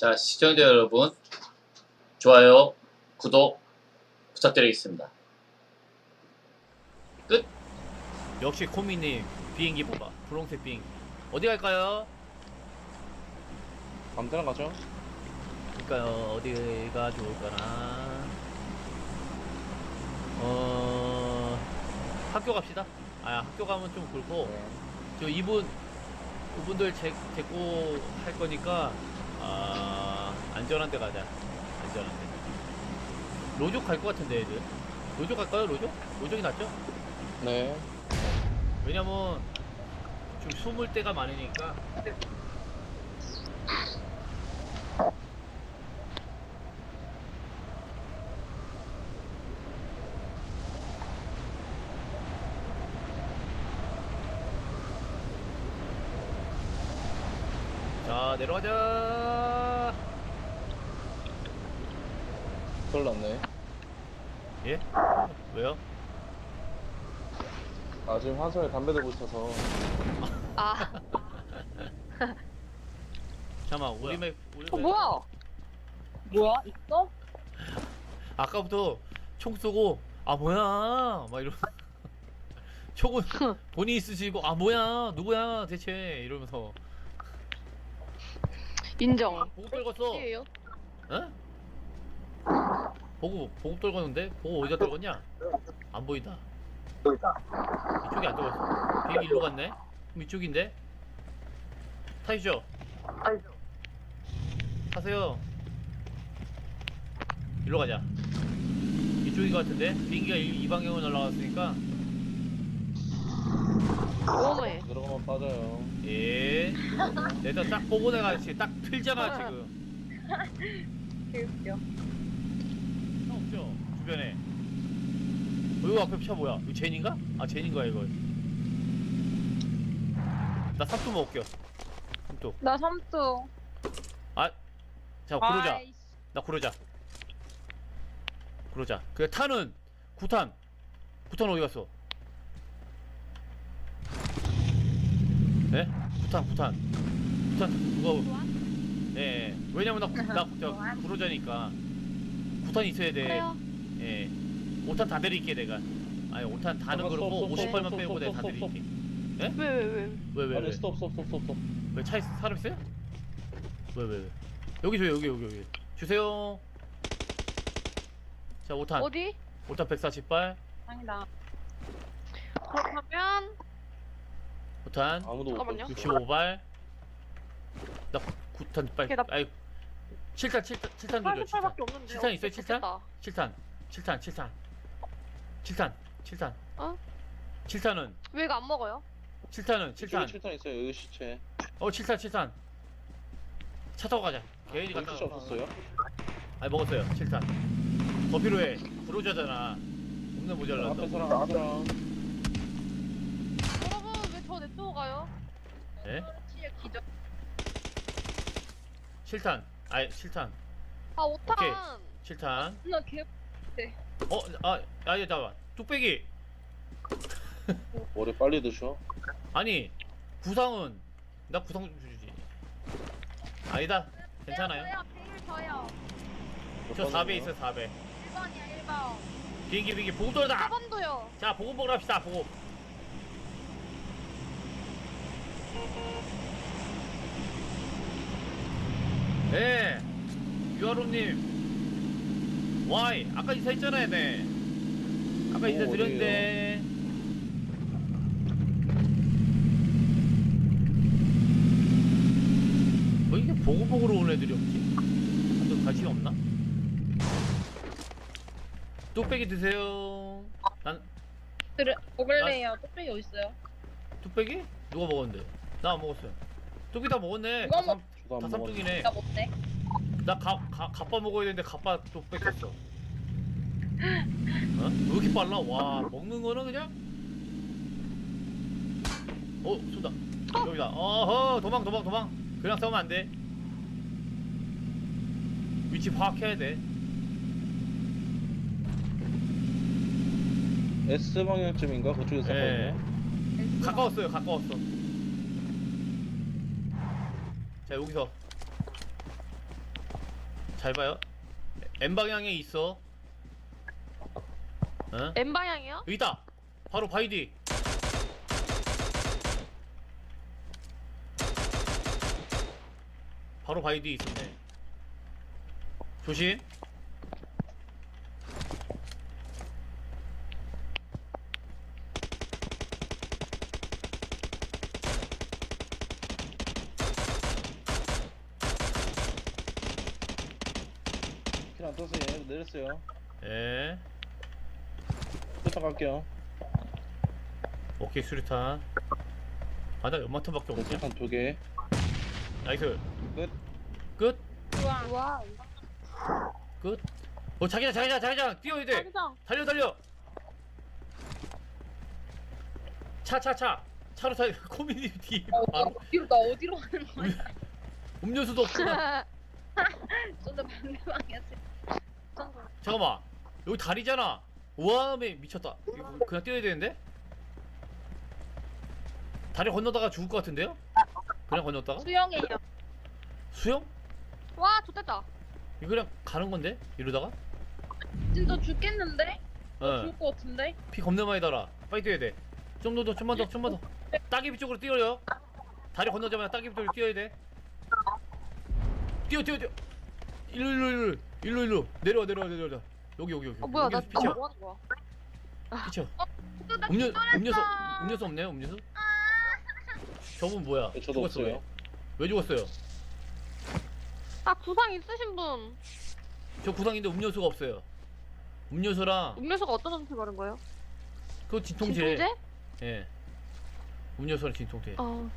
자, 시청자 여러분, 좋아요, 구독 부탁드리겠습니다. 끝! 역시 코미님 비행기 뽑아 분홍색 비행기 어디 갈까요? 아무데나 가죠. 그러니까요 어디가 좋을까나 어 학교 갑시다 아 학교 가면 좀 그렇고 네. 저 이분 이분들 제, 데리고 할 거니까 아 안전한 데 가자 안전한 데 로족 갈 것 같은데 애들 로족 갈까요 로족? 로족이 낫죠? 네. 왜냐면 좀 숨을 데가 많으니까 자 내려가자 큰일 났네. 예? 왜요? 아, 지금 화서에 담배 들고 있어서. 아, 잠깐만 우리 맵 우리 어, 맵 뭐야? 뭐야? 있어? 아까부터 총 쏘고 아 뭐야 막 이러 총은 본인이 쓰시고 아 뭐야 누구야 대체 이러면서 인정. 보급 떨궜어. 예요 어? 보급 보급 떨궜는데? 보급 어디다 떨궜냐? 안 보인다. 이쪽이 안 떨궜어. 비행기 일로 갔네? 그럼 이쪽인데? 타시죠. 타세요. 일로 가자. 이쪽인 것 같은데? 비행기가 이, 이 방향으로 날아갔으니까. 오메. 들어가면 빠져요. 예 내가 딱 보고 내가 지금 딱 틀잖아 지금. 개웃겨. 차 없죠? 주변에. 어, 이거 앞에 차 뭐야? 이거 제니인가? 아 제니인가 이거. 나 삼뚝 먹을게요. 삼뚝. 나 삼뚝. 자 구르자. 아이씨. 나 구르자. 구르자. 그 탄은? 구탄. 구탄 어디 갔어 예? 구탄 구탄 구탄 누가 예, 예. 왜냐면 나, 구- 나, 나 구르자니까 구탄 있어야 돼 그래요. 예. 5탄 다 드릴게 내가. 아니 5탄 다는 잠깐, 그렇고 스톱, 스톱, 58만 스톱, 빼고 내가 다 스톱, 드릴게. 왜, 왜, 왜? 왜왜 아니, 왜? 스톱, 스톱, 스톱, 스톱, 스톱. 왜 차에 사람 있어요? 왜 왜 왜? 여기 줘요 여기 여기 여기. 주세요. 자 5탄. 어디? 5탄 140발. 아니다. 그렇다면 5탄 아무도 못 잠깐만요. 뺐어. 65발. 나 9탄 빨리. 걔 나- 아이 7탄 7탄 7탄 돌려 7탄. 88밖에 없는데. 칠탄 있어요, 칠탄? 좋겠다. 7탄 7탄 7탄 7탄 7탄. 어? 7탄은 왜 이거 안 먹어요? 7탄은 이쪽에 7탄. 7탄 있어요. 여기 시체. 어 7탄 7탄. 차 타고 가자. 개인이 여기 갔다 시체 와. 없었어요? 아니 먹었어요 7탄 더 필요해 브로자잖아 없는 모자라 앞에 너 사람, 앞에 사람. 냅두고 가요? 예? 기적. 7탄 아니 7탄 아, 오탄. 오케이. 7탄 나 개. 어? 아 아니 잠깐만 뚝배기 머리 빨리 드셔. 아니 구상은 나 구상 좀 주지 아니다 괜찮아요 저요. 저 4배 있어요 4배 1번이야, 1번. 비행기 비행기 보급 떨어다 4번도요. 자 보급 먹으러 합시다 보급 네 유아로님 와이 아까 인사했잖아요 네 아까 오, 인사 드렸는데 뭐 이게 보고 먹으러 온 애들이 없지? 다들 관심이 없나? 뚝배기 드세요 난 그래, 먹을래요. 뚝배기 어딨어요? 뚝배기? 누가 먹었는데? 나 안 먹었어요. 뚝배기 다 먹었네. 누가 다 삼- 저도 다안 먹었는데. 삼뚝이네. 나 못해. 나 가, 가, 갑바 먹어야 되는데 갑바 또 뺏겼어. 어? 왜 이렇게 빨라? 와, 먹는 거는 그냥? 어, 쏜다. 여기다. 어허, 도망, 도망, 도망. 그냥 싸우면 안 돼. 위치 파악해야 돼. S 방향쯤인가? 그쪽에서 예. 쐈거든요. 가까웠어요, 가까웠어. 자, 여기서. 잘 봐요. M 방향에 있어. 어? M 방향이요? 여기 있다. 바로 바이디. 바로 바이디 있었네. 조심. 킬안 떴어요. 얘 내렸어요. 예. 부탁할게요. 오케이 수류탄. 아나 연마탄밖에 없냐? 부탁한 두 개. 나이스. 끝. 끝. 우와. 와. 끝. 어 자기장 자기장 자기장 뛰어야 돼. 달려 달려. 차 차 차. 차로 타. 어, 나 바로 어디로 나 어디로 가는 거야? 음료수도 없고. 저도 반대방이야 지금. 전 잠깐만. 여기 다리잖아. 우아함에 미쳤다. 이거 그냥 뛰어야 되는데? 다리 건너다가 죽을 것 같은데요? 그냥 건넜다가? 수영해요. 수영? 와, 좋됐다. 이거 그냥 가는 건데? 이러다가? 진짜 죽겠는데? 어. 죽을 것 같은데? 피 겁나 많이 달아. 빨리 뛰어야 돼. 좀 더, 더, 좀만 더, 좀만 더. 따개비 쪽으로 뛰어요. 다리 건너자마자 따개비 쪽으로 뛰어야 돼. 뛰어, 뛰어, 뛰어. 일로, 일로, 일로, 일로, 일로. 내려와, 내려와, 내려와. 여기, 여기, 여기. 어, 뭐야, 나, 여기서 나 피쳐, 뭐 하는 거야? 피쳐. 또 나 음료. 음료수, 음료수 없네요, 음료수. 저분 뭐야? 네, 저도 죽었어, 없어요. 왜? 왜 죽었어요? 아, 구상 있으신 분. 저 구상인데 음료수가 없어요. 음료수랑 음료수가 어떤 음식 바른 거예요? 그 진통제. 진통제? 예. 음료수랑 진통제. 아.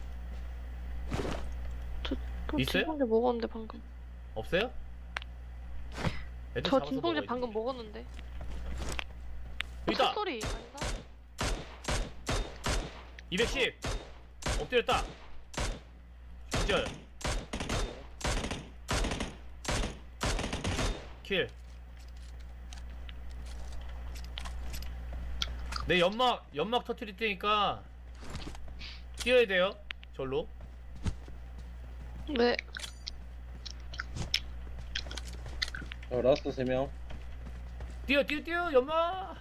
저, 저 있어요? 진통제 먹었는데, 방금. 없어요? 애들 저 잡아서 진통제 먹어야지. 방금 먹었는데. 있다. 소리 아닌가? 210 엎드렸다 기절 킬. 내 연막 연막 터트릴 테니까 뛰어야 돼요. 절로. 네. 어, 라스트 세 명. 뛰어 뛰어 뛰어 연막.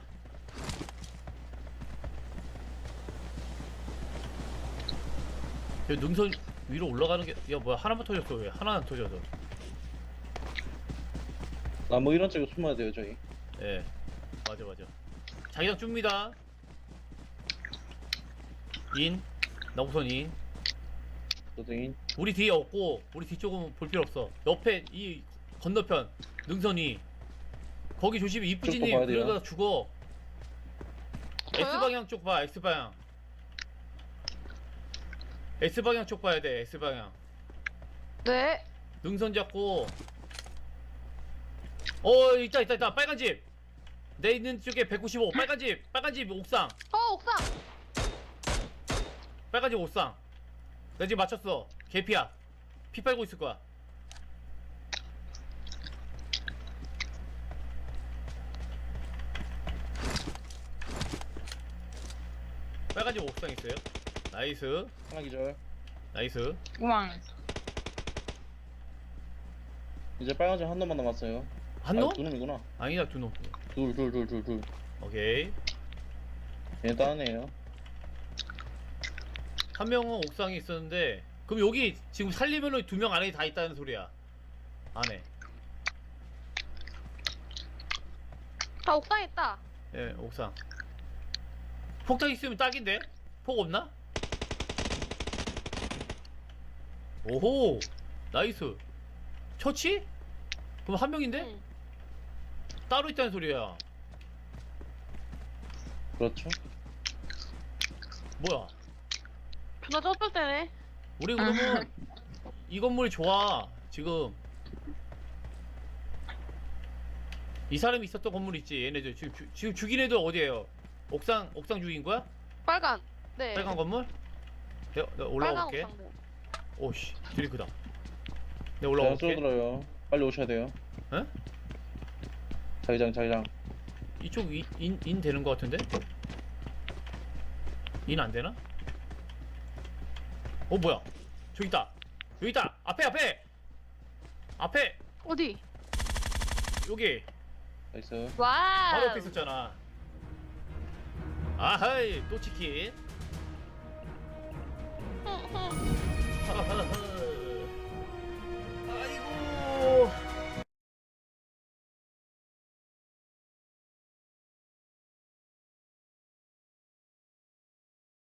저 능선 위로 올라가는 게 야 뭐야 하나만 터졌어 왜? 하나 안 터져서. 나뭐 이런 쪽에 숨어야 돼요 저희. 예. 맞아 맞아. 자기장 줍니다. 인. 나우선 인. 우리 뒤에 없고 우리 뒤쪽은 볼 필요 없어. 옆에 이 건너편 능선이. 거기 조심히 쪽 이쁘지님 봐야 돼요. 그러다 죽어. 저요? S방향 쪽 봐 S방향. S방향 쪽 봐야 돼 S방향. 네. 능선 잡고. 어 있다 있다 있다. 빨간 집내 있는 쪽에 195 빨간 집 빨간 집 옥상. 어, 옥상! 빨간 집 옥상. 나 지금 맞췄어. 개피야. 피 빨고 있을 거야 빨간 집 옥상 있어요 나이스 하나 기절. 나이스 우왕. 이제 빨간색 한 놈만 남았어요. 한 놈? 아, 두 놈이구나. 아니다 두 놈 둘, 둘, 둘, 둘, 둘. 오케이 얘 따네요. 한 명은 옥상에 있었는데 그럼 여기 지금 살리면은 두 명 안에 다 있다는 소리야 안에 다 옥상에 있다. 예 옥상 폭탄 있으면 딱인데 폭 없나? 오호 나이스 처치? 그럼 한 명인데? 응. 따로 있다는 소리야 그렇죠. 뭐야 존나 쩌떨 때네. 우리 그러면 이 건물 좋아 지금 이 사람이 있었던 건물 있지 얘네들 지금, 주, 지금 죽인 애들 어디에요 옥상 옥상 죽인 거야? 빨간. 네. 빨간 건물? 내가, 내가 올라가 빨간 볼게 옥상. 오씨 드링크다 내가 올라가 제가 볼게 쏘들어요. 빨리 오셔야 돼요. 에? 자기장, 자기장. 이쪽 인, 인, 인 되는 거 같은데? 인 안 되나? 어 뭐야 저기 있다 여기 있다 앞에 앞에 앞에 어디? 여기 나이스. 와우. 바로 옆에 있었잖아. 아하이 또 치킨.